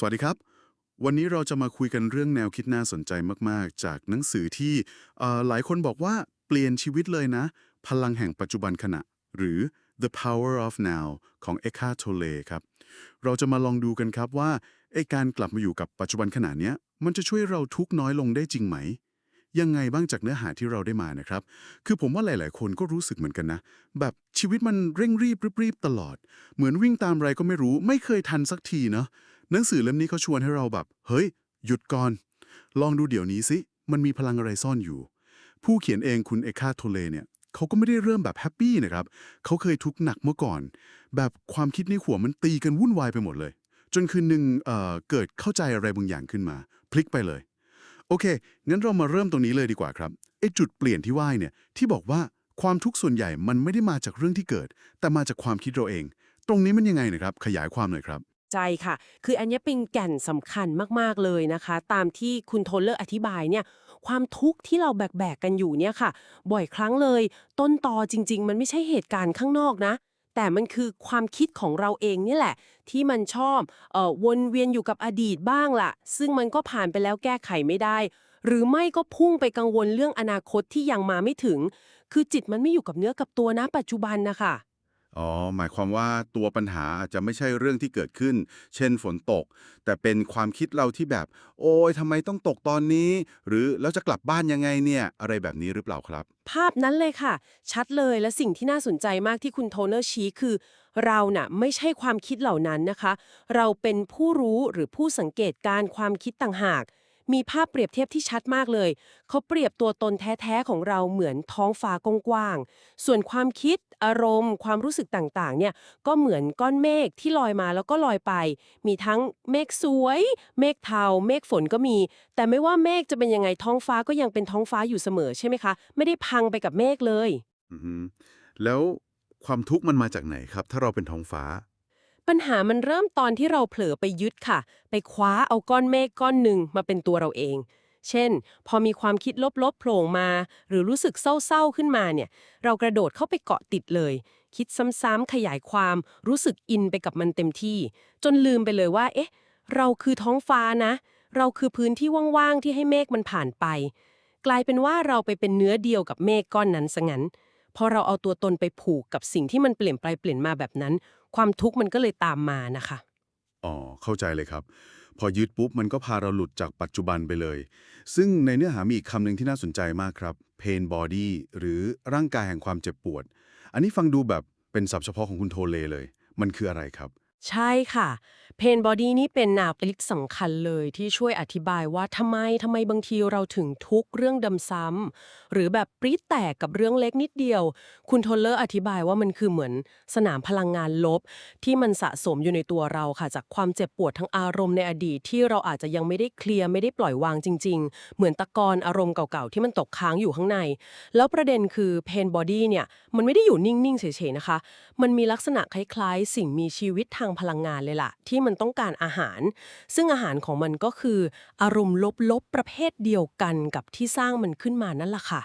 สวัสดีครับ วันนี้เราจะมาคุยกันเรื่องแนวคิดน่าสนใจมาก ๆ จากหนังสือที่หลายคนบอกว่าเปลี่ยนชีวิตเลยนะ พลังแห่งปัจจุบันขณะ หรือ The Power of Now ของ Eckhart Tolle ครับ เราจะมาลองดูกันครับว่าไอการกลับมาอยู่กับปัจจุบันขณะเนี้ย มันจะช่วยเราทุกน้อยลงได้จริงไหม ยังไงบ้างจากเนื้อหาที่เราได้มานะครับ คือผมว่าหลาย ๆ คนก็รู้สึกเหมือนกันนะ แบบชีวิตมันเร่งรีบรีบตลอด เหมือนวิ่งตามอะไรก็ไม่รู้ ไม่เคยทันสักทีเนาะ หนังสือเล่มนี้เขาชวนให้เราแบบ เฮ้ย หยุดก่อน ลองดูเดี๋ยวนี้สิ มันมีพลังอะไรซ่อนอยู่ ผู้เขียนเองคุณเอคาโทเลเนี่ยเขาก็ไม่ได้เริ่มแบบแฮปปี้นะครับ เขาเคยทุกข์หนักเมื่อก่อน แบบความคิดในหัวมันตีกันวุ่นวายไปหมดเลย จนคืนหนึ่งเเกิดเข้าใจอะไรบางอย่างขึ้นมา พลิกไปเลย โอเค งั้นเรามาเริ่มตรงนี้เลยดีกว่าครับไอ้จุดเปลี่ยนที่ว่าเนี่ยที่บอกว่าความทุกข์ส่วนใหญ่มันไม่ได้มาจากเรื่องที่เกิด แต่มาจากความคิดเราเอง ตรงนี้มันยังไงนะครับ ขยายความหน่อยครับ ใจค่ะ คืออันนี้เป็นแก่นสำคัญมากๆเลยนะคะ ตามที่คุณโทนเลอร์อธิบายเนี่ย ความทุกข์ที่เราแบกๆกันอยู่เนี่ยค่ะ บ่อยครั้งเลย ต้นตอจริง ๆ มันไม่ใช่เหตุการณ์ข้างนอกนะ แต่มันคือความคิดของเราเองนี่แหละ ที่มันชอบเอ่อวนเวียนอยู่กับอดีตบ้างล่ะ ซึ่งมันก็ผ่านไปแล้วแก้ไขไม่ได้ หรือไม่ก็พุ่งไปกังวลเรื่องอนาคตที่ยังมาไม่ถึง คือจิตมันไม่อยู่กับเนื้อกับตัวนะปัจจุบันนะคะ อ๋อ หมายความว่าตัวปัญหาอาจจะไม่ใช่เรื่องที่เกิดขึ้น เช่นฝนตก แต่เป็นความคิดเราที่แบบ โอ้ยทำไมต้องตกตอนนี้ หรือแล้วจะกลับบ้านยังไงเนี่ย อะไรแบบนี้หรือเปล่าครับ ภาพนั้นเลยค่ะ ชัดเลยและสิ่งที่น่าสนใจมากที่คุณโทเนอร์ชี้คือ เราน่ะไม่ใช่ความคิดเหล่านั้นนะคะ เราเป็นผู้รู้หรือผู้สังเกตการณ์ความคิดต่างหาก มีภาพเปรียบเทียบที่ชัดมากเลย เขาเปรียบตัวตนแท้ๆของเราเหมือนท้องฟ้ากว้างๆ ส่วนความคิด อารมณ์ ความรู้สึกต่างๆ เนี่ย ก็เหมือนก้อนเมฆที่ลอยมาแล้วก็ลอยไป มีทั้งเมฆสวย เมฆเทา เมฆฝนก็มี แต่ไม่ว่าเมฆจะเป็นยังไงท้องฟ้าก็ยังเป็นท้องฟ้าอยู่เสมอใช่ไหมคะ ไม่ได้พังไปกับเมฆเลยอแล้วความทุกข์มันมาจากไหนครับ ถ้าเราเป็นท้องฟ้า ปัญหามันเริ่มตอนที่เราเผลอไปยึดค่ะ ไปคว้าเอาก้อนเมฆก้อนหนึ่งมาเป็นตัวเราเอง เช่น พอมีความคิดลบๆโผล่มา หรือรู้สึกเศร้าๆขึ้นมาเนี่ย เรากระโดดเข้าไปเกาะติดเลย คิดซ้ำๆขยายความ รู้สึกอินไปกับมันเต็มที่ จนลืมไปเลยว่า เอ๊ะ เราคือท้องฟ้านะ เราคือพื้นที่ว่างๆที่ให้เมฆมันผ่านไป กลายเป็นว่าเราไปเป็นเนื้อเดียวกับเมฆก้อนนั้นซะงั้นพอเราเอาตัวตนไปผูกกับสิ่งที่มันเปลี่ยนไปเปลี่ยนมาแบบนั้น ความทุกข์มันก็เลยตามมานะคะ อ๋อ เข้าใจเลยครับ พอยึดปุ๊บมันก็พาเราหลุดจากปัจจุบันไปเลย ซึ่งในเนื้อหามีอีกคำหนึ่งที่น่าสนใจมากครับ pain body หรือร่างกายแห่งความเจ็บปวด อันนี้ฟังดูแบบเป็นศัพท์เฉพาะของคุณโทเลเลย มันคืออะไรครับ ใช่ค่ะ เพนบอดี้นี่เป็นแนวคิดสำคัญเลยที่ช่วยอธิบายว่าทำไมทำไมบางทีเราถึงทุกข์เรื่องดำซ้ำหรือแบบปรี๊ดแตกกับเรื่องเล็กนิดเดียว คุณโทเลอร์อธิบายว่ามันคือเหมือนสนามพลังงานลบ ที่มันสะสมอยู่ในตัวเราค่ะ จากความเจ็บปวดทั้งอารมณ์ในอดีตที่เราอาจจะยังไม่ได้เคลียร์ไม่ได้ปล่อยวางจริง ๆ เหมือนตะกอนอารมณ์เก่าๆที่มันตกค้างอยู่ข้างใน แล้วประเด็นคือเพนบอดี้เนี่ยมันไม่ได้อยู่นิ่งๆเฉยๆนะคะ มันมีลักษณะคล้ายๆ สิ่งมีชีวิตทางพลังงานเลยล่ะ ที่มันต้องการอาหาร ซึ่งอาหารของมันก็คือ อารมณ์ลบๆประเภทเดียวกันกับที่สร้างมันขึ้นมานั่นแหละค่ะ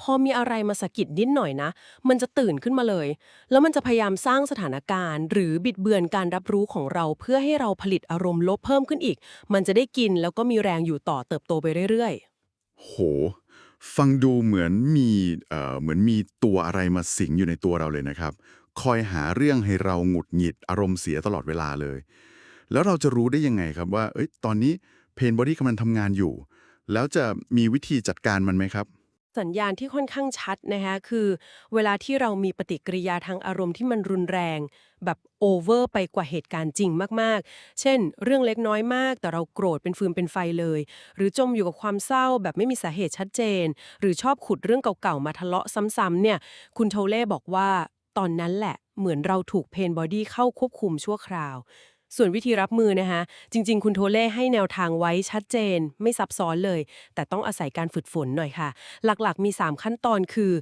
พอมีอะไรมาสะกิดนิดหน่อยนะ มันจะตื่นขึ้นมาเลย แล้วมันจะพยายามสร้างสถานการณ์ หรือบิดเบือนการรับรู้ของเราเพื่อให้เราผลิตอารมณ์ลบเพิ่มขึ้นอีก มันจะได้กินแล้วก็มีแรงอยู่ต่อเติบโตไปเรื่อยๆ โหฟังดูเหมือนมีเอ่อเหมือนมีตัวอะไรมาสิงอยู่ในตัวเราเลยนะครับ คอยหาเรื่องให้เราหงุดหงิดอารมณ์เสียตลอดเวลาเลย แล้วเราจะรู้ได้ยังไงครับว่าเอ้ยตอนนี้เพนบอดี้กำลังทำงานอยู่ แล้วจะมีวิธีจัดการมันไหมครับสัญญาณที่ค่อนข้างชัดนะคะคือ เวลาที่เรามีปฏิกิริยาทางอารมณ์ที่มันรุนแรง แบบโอเวอร์ไปกว่าเหตุการณ์จริงมากๆ เช่น เรื่องเล็กน้อยมาก แต่เราโกรธเป็นฟืนเป็นไฟเลย หรือจมอยู่กับความเศร้าแบบไม่มีสาเหตุชัดเจน หรือชอบขุดเรื่องเก่าๆมาทะเลาะซ้ำๆเนี่ย คุณโทเล่บอกว่า ตอนนั้นแหละ เหมือนเราถูกเพนบอดี้เข้าควบคุมชั่วคราว ส่วนวิธีรับมือนะคะ จริง ๆ คุณโทเล่ให้แนวทางไว้ชัดเจน ไม่ซับซ้อนเลย แต่ต้องอาศัยการฝึกฝนหน่อยค่ะ หลักๆ มี 3 ขั้นตอนคือ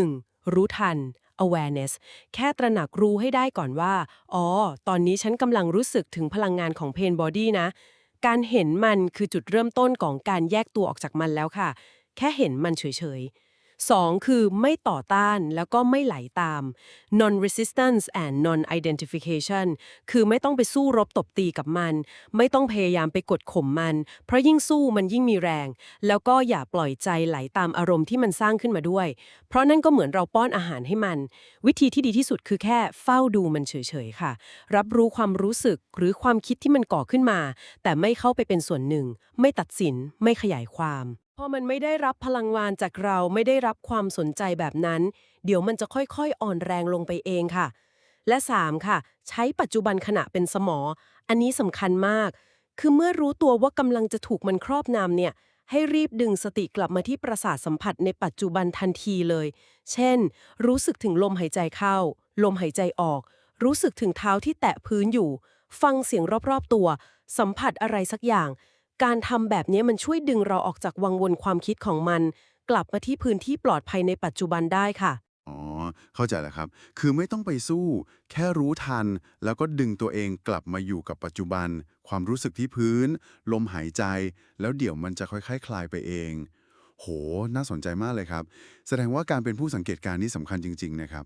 1. รู้ทัน awareness แค่ตระหนักรู้ให้ได้ก่อนว่า อ๋อ ตอนนี้ฉันกำลังรู้สึกถึงพลังงานของเพนบอดี้นะ การเห็นมันคือจุดเริ่มต้นของการแยกตัวออกจากมันแล้วค่ะ แค่เห็นมันเฉยๆ 2. คือไม่ต่อต้านแล้วก็ไม่ไหลตาม non resistance and non identification คือไม่ต้องไปสู้รบตบตีกับมัน ไม่ต้องพยายามไปกดข่มมัน เพราะยิ่งสู้มันยิ่งมีแรง แล้วก็อย่าปล่อยใจไหลตามอารมณ์ที่มันสร้างขึ้นมาด้วย เพราะนั่นก็เหมือนเราป้อนอาหารให้มัน วิธีที่ดีที่สุดคือแค่เฝ้าดูมันเฉยๆค่ะ รับรู้ความรู้สึกหรือความคิดที่มันก่อขึ้นมา แต่ไม่เข้าไปเป็นส่วนหนึ่ง ไม่ตัดสินไม่ขยายความ พอมันไม่ได้รับพลังงานจากเราไม่ได้รับความสนใจแบบนั้น เดี๋ยวมันจะค่อยๆ อ่อนแรงลงไปเองค่ะ และ 3. ค่ะ ใช้ปัจจุบันขณะเป็นสมอ อันนี้สำคัญมาก คือเมื่อรู้ตัวว่ากำลังจะถูกมันครอบงำเนี่ย ให้รีบดึงสติกลับมาที่ประสาทสัมผัสในปัจจุบันทันทีเลย เช่น รู้สึกถึงลมหายใจเข้า ลมหายใจออก รู้สึกถึงเท้าที่แตะพื้นอยู่ ฟังเสียงรอบๆตัว สัมผัสอะไรสักอย่าง การทำแบบนี้มันช่วยดึงเราออกจากวังวนความคิดของมัน กลับมาที่พื้นที่ปลอดภัยในปัจจุบันได้ค่ะ อ๋อ เข้าใจแล้วครับ คือไม่ต้องไปสู้ แค่รู้ทัน แล้วก็ดึงตัวเองกลับมาอยู่กับปัจจุบัน ความรู้สึกที่พื้น ลมหายใจ แล้วเดี๋ยวมันจะค่อยๆคลายไปเอง โห น่าสนใจมากเลยครับ แสดงว่าการเป็นผู้สังเกตการณ์นี่สำคัญจริง ๆ นะครับ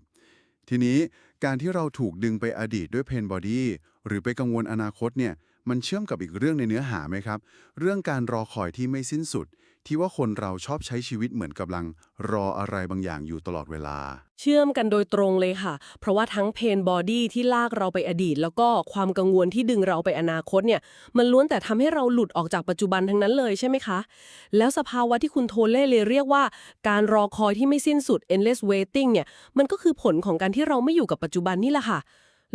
ทีนี้การที่เราถูกดึงไปอดีตด้วยเพนบอดี้หรือไปกังวลอนาคตเนี่ย มันเชื่อมกับอีกเรื่องในเนื้อหาไหมครับ เรื่องการรอคอยที่ไม่สิ้นสุด ที่ว่าคนเราชอบใช้ชีวิตเหมือนกำลัง รออะไรบางอย่างอยู่ตลอดเวลา เชื่อมกันโดยตรงเลยค่ะ เพราะว่าทั้งเพนบอดี้ที่ลากเราไปอดีต แล้วก็ความกังวลที่ดึงเราไปอนาคตเนี่ย มันล้วนแต่ทำให้เราหลุดออกจากปัจจุบันทั้งนั้นเลยใช่ไหมคะ แล้วสภาวะที่คุณโทเล่เลยเรียกว่า การรอคอยที่ไม่สิ้นสุด endless waiting เนี่ย มันก็คือผลของการที่เราไม่อยู่กับปัจจุบันนี่แหละค่ะ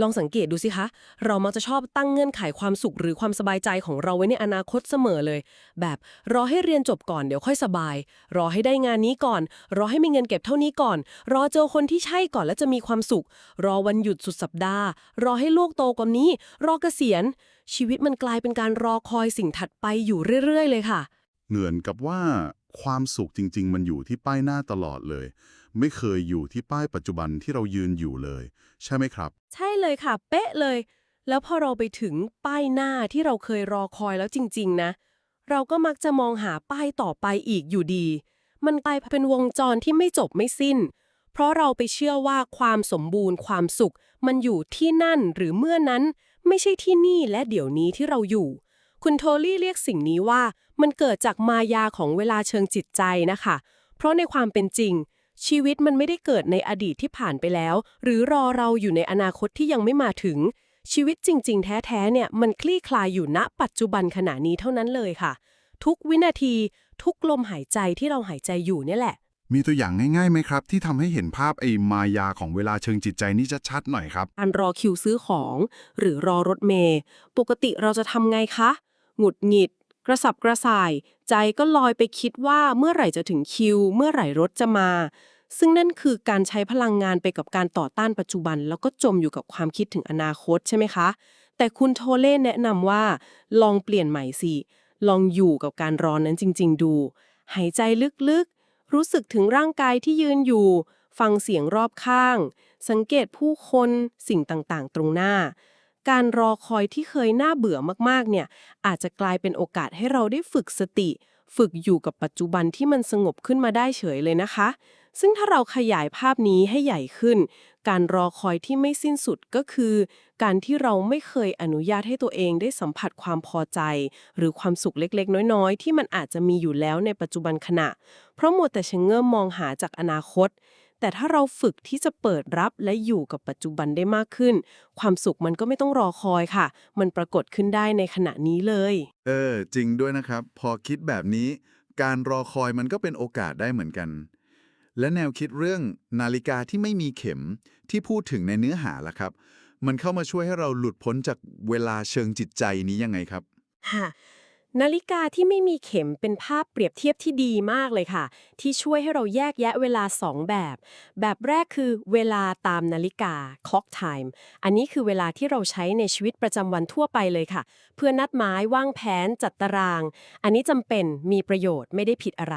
ลองสังเกตดูสิคะ เรามักจะชอบตั้งเงื่อนไขความสุขหรือความสบายใจของเราไว้ในอนาคตเสมอเลย แบบรอให้เรียนจบก่อนเดี๋ยวค่อยสบาย รอให้ได้งานนี้ก่อน รอให้มีเงินเก็บเท่านี้ก่อน รอเจอคนที่ใช่ก่อนแล้วจะมีความสุข รอวันหยุดสุดสัปดาห์ รอให้ลูกโตกว่านี้ รอเกษียณ ชีวิตมันกลายเป็นการรอคอยสิ่งถัดไปอยู่เรื่อย ๆ เลยค่ะ เหมือนกับว่าความสุขจริง ๆ มันอยู่ที่ป้ายหน้าตลอดเลย ไม่เคยอยู่ที่ป้ายปัจจุบันที่เรายืนอยู่เลย ใช่ไหมครับ ใช่เลยค่ะ เป๊ะเลย แล้วพอเราไปถึงป้ายหน้าที่เราเคยรอคอยแล้วจริง ๆ นะ เราก็มักจะมองหาป้ายต่อไปอีกอยู่ดี มันกลายเป็นวงจรที่ไม่จบไม่สิ้น เพราะเราไปเชื่อว่าความสมบูรณ์ความสุข มันอยู่ที่นั่นหรือเมื่อนั้น ไม่ใช่ที่นี่และเดี๋ยวนี้ที่เราอยู่ คุณโทลี่เรียกสิ่งนี้ว่า มันเกิดจากมายาของเวลาเชิงจิตใจนะคะ เพราะในความเป็นจริง ชีวิตมันไม่ได้เกิดในอดีตที่ผ่านไปแล้ว หรือรอเราอยู่ในอนาคตที่ยังไม่มาถึง ชีวิตจริง ๆ แท้ ๆ เนี่ยมันคลี่คลายอยู่ณ ปัจจุบันขณะนี้เท่านั้นเลยค่ะ ทุกวินาทีทุกลมหายใจที่เราหายใจอยู่เนี่ยแหละ มีตัวอย่างง่ายๆไหมครับ ที่ทำให้เห็นภาพไอ้มายาของเวลาเชิงจิตใจนี่ชัดๆหน่อยครับ การรอคิวซื้อของ หรือรอรถเมย์ปกติเราจะทำไงคะ หงุดหงิด กระสับกระส่าย ใจก็ลอยไปคิดว่าเมื่อไหร่จะถึงคิว เมื่อไหร่รถจะมา ซึ่งนั่นคือการใช้พลังงานไปกับการต่อต้านปัจจุบัน แล้วก็จมอยู่กับความคิดถึงอนาคตใช่ไหมคะ แต่คุณโทเล่แนะนำว่า ลองเปลี่ยนใหม่สิลองอยู่กับการรอนั้นจริง ๆ ดู หายใจลึกๆ รู้สึกถึงร่างกายที่ยืนอยู่ ฟังเสียงรอบข้าง สังเกตผู้คนสิ่งต่างๆ ตรงหน้า การรอคอยที่เคยน่าเบื่อมากๆ เนี่ย อาจจะกลายเป็นโอกาสให้เราได้ฝึกสติ ฝึกอยู่กับปัจจุบันที่มันสงบขึ้นมาได้เฉยเลยนะคะ ซึ่งถ้าเราขยายภาพนี้ให้ใหญ่ขึ้น การรอคอยที่ไม่สิ้นสุดก็คือ การที่เราไม่เคยอนุญาตให้ตัวเองได้สัมผัสความพอใจ หรือความสุขเล็กๆ น้อยๆ ที่มันอาจจะมีอยู่แล้วในปัจจุบันขณะ เพราะมัวแต่ชะเง้อมองหาจากอนาคต แต่ถ้าเราฝึกที่จะเปิดรับและอยู่กับปัจจุบันได้มากขึ้น ความสุขมันก็ไม่ต้องรอคอยค่ะ มันปรากฏขึ้นได้ในขณะนี้เลย เออ จริงด้วยนะครับ พอคิดแบบนี้ การรอคอยมันก็เป็นโอกาสได้เหมือนกัน และแนวคิดเรื่องนาฬิกาที่ไม่มีเข็มที่พูดถึงในเนื้อหาล่ะครับ มันเข้ามาช่วยให้เราหลุดพ้นจากเวลาเชิงจิตใจนี้ยังไงครับ ค่ะ นาฬิกาที่ไม่มีเข็มเป็นภาพเปรียบเทียบที่ดีมากเลยค่ะ ที่ช่วยให้เราแยกแยะเวลา 2 แบบ แบบแรกคือเวลาตามนาฬิกา clock time อันนี้คือเวลาที่เราใช้ในชีวิตประจำวันทั่วไปเลยค่ะ เพื่อนัดหมาย วางแผน จัดตาราง อันนี้จำเป็นมีประโยชน์ไม่ได้ผิดอะไร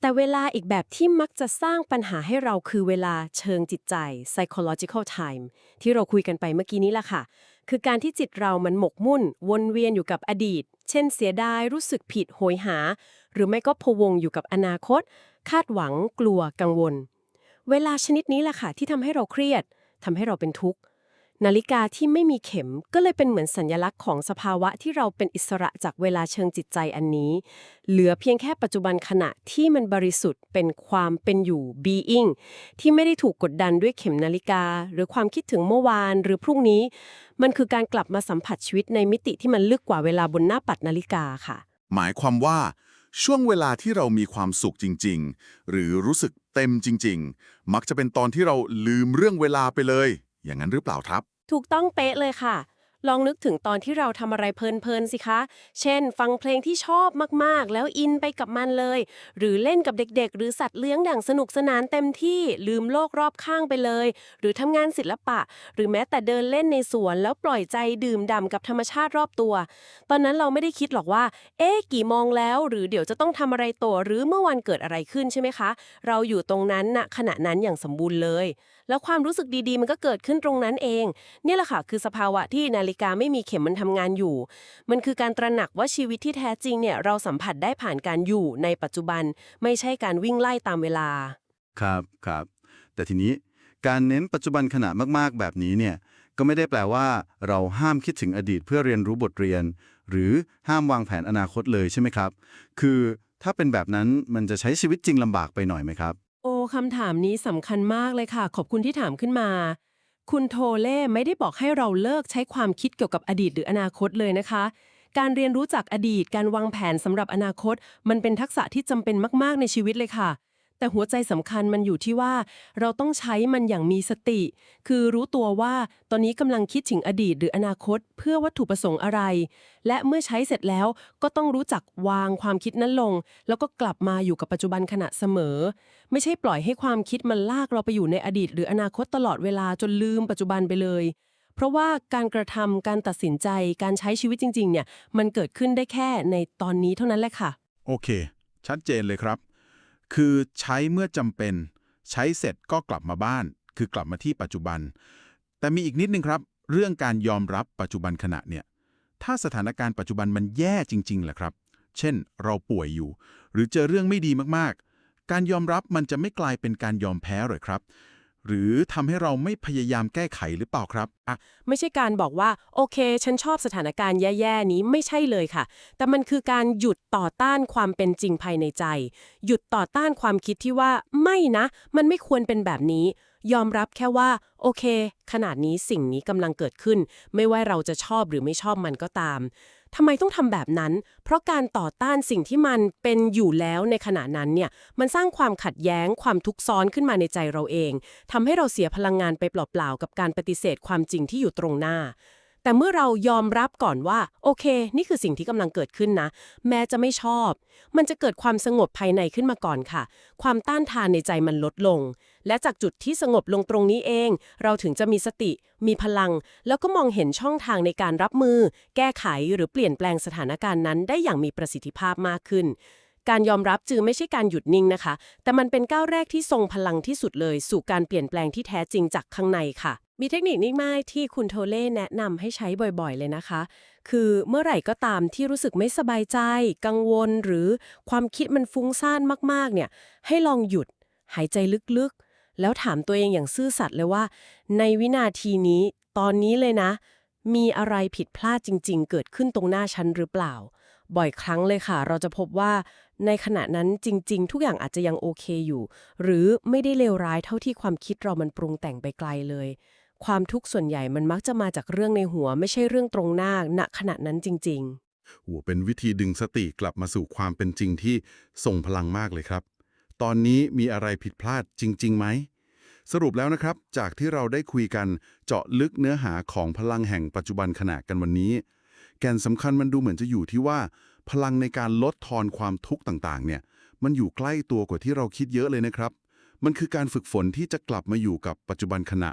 แต่เวลาอีกแบบที่มักจะสร้างปัญหาให้เราคือเวลาเชิงจิตใจ psychological time ที่เราคุยกันไปเมื่อกี้นี้ละค่ะ คือการที่จิตเรามันหมกมุ่น วนเวียนอยู่กับอดีต เช่นเสียดายรู้สึกผิดโหยหา หรือไม่ก็พวงอยู่กับอนาคต คาดหวังกลัวกังวล เวลาชนิดนี้แหละค่ะที่ทำให้เราเครียดทำให้เราเป็นทุกข์ นาฬิกาที่ไม่มีเข็มก็เลยเป็นเหมือนสัญลักษณ์ของสภาวะที่เราเป็นอิสระจากเวลาเชิงจิตใจอันนี้ เหลือเพียงแค่ปัจจุบันขณะที่มันบริสุทธิ์เป็นความเป็นอยู่ being ที่ไม่ได้ถูกกดดันด้วยเข็มนาฬิกา หรือความคิดถึงเมื่อวานหรือพรุ่งนี้ มันคือการกลับมาสัมผัสชีวิตในมิติที่มันลึกกว่าเวลาบนหน้าปัดนาฬิกาค่ะ หมายความว่าช่วงเวลาที่เรามีความสุขจริง ๆ หรือรู้สึกเต็มจริง ๆ มักจะเป็นตอนที่เราลืมเรื่องเวลาไปเลย อย่างนั้นหรือเปล่าครับ ถูกต้องเป๊ะเลยค่ะ ลองนึกถึงตอนที่เราทำอะไรเพลินๆสิคะ เช่น ฟังเพลงที่ชอบมากๆ แล้วอินไปกับมันเลย หรือเล่นกับเด็กๆ หรือสัตว์เลี้ยงอย่างสนุกสนานเต็มที่ลืมโลกรอบข้างไปเลย หรือทำงานศิลปะ หรือแม้แต่เดินเล่นในสวนแล้วปล่อยใจดื่มด่ำกับธรรมชาติรอบตัว ตอนนั้นเราไม่ได้คิดหรอกว่า เอ๊ะกี่โมงแล้ว หรือเดี๋ยวจะต้องทำอะไรต่อหรือเมื่อวันเกิดอะไรขึ้นใช่ไหมคะ เราอยู่ตรงนั้นณขณะนั้นอย่างสมบูรณ์เลย แล้วความรู้สึกดีๆ มันก็เกิดขึ้นตรงนั้นเอง เนี่ยแหละค่ะคือสภาวะที่นาฬิกาไม่มีเข็มมันทำงานอยู่ มันคือการตระหนักว่าชีวิตที่แท้จริงเนี่ยเราสัมผัสได้ผ่านการอยู่ในปัจจุบัน ไม่ใช่การวิ่งไล่ตามเวลา ครับครับ แต่ทีนี้การเน้นปัจจุบันขณะมากๆ แบบนี้เนี่ยก็ไม่ได้แปลว่า เราห้ามคิดถึงอดีตเพื่อเรียนรู้บทเรียน หรือห้ามวางแผนอนาคตเลยใช่ไหมครับ คือถ้าเป็นแบบนั้นมันจะใช้ชีวิตจริงลำบากไปหน่อยไหมครับ คำถามนี้สำคัญมากเลยค่ะ ขอบคุณที่ถามขึ้นมา คุณโทเล่ไม่ได้บอกให้เราเลิกใช้ความคิดเกี่ยวกับอดีตหรืออนาคตเลยนะคะ การเรียนรู้จากอดีต การวางแผนสำหรับอนาคต มันเป็นทักษะที่จำเป็นมาก ๆ ในชีวิตเลยค่ะ แต่หัวใจสำคัญมันอยู่ที่ว่า เราต้องใช้มันอย่างมีสติ คือรู้ตัวว่าตอนนี้กำลังคิดถึงอดีตหรืออนาคต เพื่อวัตถุประสงค์อะไร และเมื่อใช้เสร็จแล้วก็ต้องรู้จักวางความคิดนั้นลง แล้วก็กลับมาอยู่กับปัจจุบันขณะเสมอ ไม่ใช่ปล่อยให้ความคิดมันลากเราไปอยู่ในอดีต หรืออนาคตตลอดเวลาจนลืมปัจจุบันไปเลยเพราะว่าการกระทำการตัดสินใจการใช้ชีวิตจริง ๆ เนี่ย มันเกิดขึ้นได้แค่ในตอนนี้เท่านั้นแหละค่ะ โอเค ชัดเจนเลยครับ คือใช้เมื่อจำเป็น ใช้เสร็จก็กลับมาบ้าน คือกลับมาที่ปัจจุบัน แต่มีอีกนิดนึงครับ เรื่องการยอมรับปัจจุบันขณะเนี่ย ถ้าสถานการณ์ปัจจุบันมันแย่จริงๆแหละครับ เช่น เราป่วยอยู่ หรือเจอเรื่องไม่ดีมากๆ การยอมรับมันจะไม่กลายเป็นการยอมแพ้หรอครับ หรือทำให้เราไม่พยายามแก้ไขหรือเปล่าครับอะไม่ใช่การบอกว่า โอเค ฉันชอบสถานการณ์แย่ ๆ นี้ไม่ใช่เลยค่ะ แต่มันคือการหยุดต่อต้านความเป็นจริงภายในใจ หยุดต่อต้านความคิดที่ว่าไม่นะ มันไม่ควรเป็นแบบนี้ ยอมรับแค่ว่า โอเค ขนาดนี้สิ่งนี้กำลังเกิดขึ้น ไม่ว่าเราจะชอบหรือไม่ชอบมันก็ตาม ทำไมต้องทำแบบนั้น เพราะการต่อต้านสิ่งที่มันเป็นอยู่แล้วในขณะนั้นเนี่ยมันสร้างความขัดแย้งความทุกข์ซ้อนขึ้นมาในใจเราเองทำให้เราเสียพลังงานไปเปล่าๆกับการปฏิเสธความจริงที่อยู่ตรงหน้า แต่เมื่อเรายอมรับก่อนว่า โอเค นี่คือสิ่งที่กำลังเกิดขึ้นนะ แม้จะไม่ชอบ มันจะเกิดความสงบภายในขึ้นมาก่อนค่ะ ความต้านทานในใจมันลดลง และจากจุดที่สงบลงตรงนี้เอง เราถึงจะมีสติ มีพลัง แล้วก็มองเห็นช่องทางในการรับมือ แก้ไขหรือเปลี่ยนแปลงสถานการณ์นั้น ได้อย่างมีประสิทธิภาพมากขึ้นการยอมรับจึงไม่ใช่การหยุดนิ่งนะคะ แต่มันเป็นก้าวแรกที่ทรงพลังที่สุดเลย สู่การเปลี่ยนแปลงที่แท้จริงจากข้างในค่ะ มีเทคนิคนิ่งมากที่คุณโทเล่แนะนำให้ใช้บ่อยๆเลยนะคะ คือเมื่อไหร่ก็ตามที่รู้สึกไม่สบายใจ กังวลหรือความคิดมันฟุ้งซ่านมากๆเนี่ย ให้ลองหยุด หายใจลึกๆ แล้วถามตัวเองอย่างซื่อสัตย์เลยว่า ในวินาทีนี้ตอนนี้เลยนะ มีอะไรผิดพลาดจริง ๆ เกิดขึ้นตรงหน้าฉันหรือเปล่า บ่อยครั้งเลยค่ะ เราจะพบว่าในขณะนั้นจริง ๆ ทุกอย่างอาจจะยังโอเคอยู่ หรือไม่ได้เลวร้ายเท่าที่ความคิดเรามันปรุงแต่งไปไกลเลย ความทุกข์ส่วนใหญ่มันมักจะมาจากเรื่องในหัว ไม่ใช่เรื่องตรงหน้าณขณะนั้นจริง ๆ หัวเป็นวิธีดึงสติกลับมาสู่ความเป็นจริงที่ส่งพลังมากเลยครับ ตอนนี้มีอะไรผิดพลาดจริงๆไหมสรุปแล้วนะครับ จากที่เราได้คุยกันเจาะลึกเนื้อหาของพลังแห่งปัจจุบันขณะกันวันนี้ แกนสำคัญมันดูเหมือนจะอยู่ที่ว่า พลังในการลดทอนความทุกข์ต่างๆ เนี่ย มันอยู่ใกล้ตัวกว่าที่เราคิดเยอะเลยนะครับ มันคือการฝึกฝนที่จะกลับมาอยู่กับปัจจุบันขณะ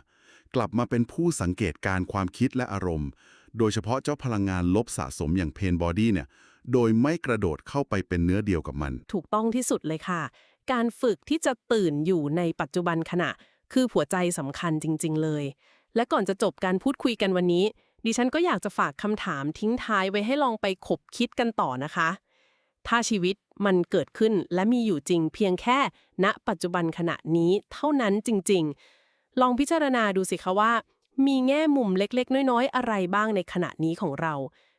กลับมาเป็นผู้สังเกตการความคิดและอารมณ์ โดยเฉพาะเจ้าพลังงานลบสะสมอย่างเพนบอดี้เนี่ย โดยไม่กระโดดเข้าไปเป็นเนื้อเดียวกับมัน ถูกต้องที่สุดเลยค่ะ การฝึกที่จะตื่นอยู่ในปัจจุบันขณะ คือหัวใจสำคัญจริง ๆ เลย และก่อนจะจบการพูดคุยกันวันนี้ ดิฉันก็อยากจะฝากคำถามทิ้งท้ายไว้ให้ลองไปขบคิดกันต่อนะคะ ถ้าชีวิตมันเกิดขึ้นและมีอยู่จริง เพียงแค่ ณ ปัจจุบันขณะนี้เท่านั้นจริง ๆ ลองพิจารณาดูสิคะว่า มีแง่มุมเล็กๆ น้อยๆ อะไรบ้างในขณะนี้ของเรา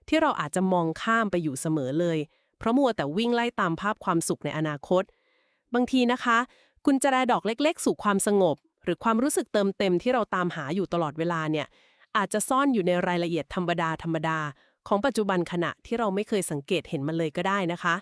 ที่เราอาจจะมองข้ามไปอยู่เสมอเลย เพราะมัวแต่วิ่งไล่ตามภาพความสุขในอนาคต บางทีนะคะ กุญแจดอกเล็ก ๆ สู่ความสงบ หรือความรู้สึกเติมเต็มที่เราตามหาอยู่ตลอดเวลาเนี่ยอาจจะซ่อนอยู่ในรายละเอียดธรรมดาธรรมดาๆของปัจจุบันขณะที่เราไม่เคยสังเกตเห็นมันเลยก็ได้นะคะ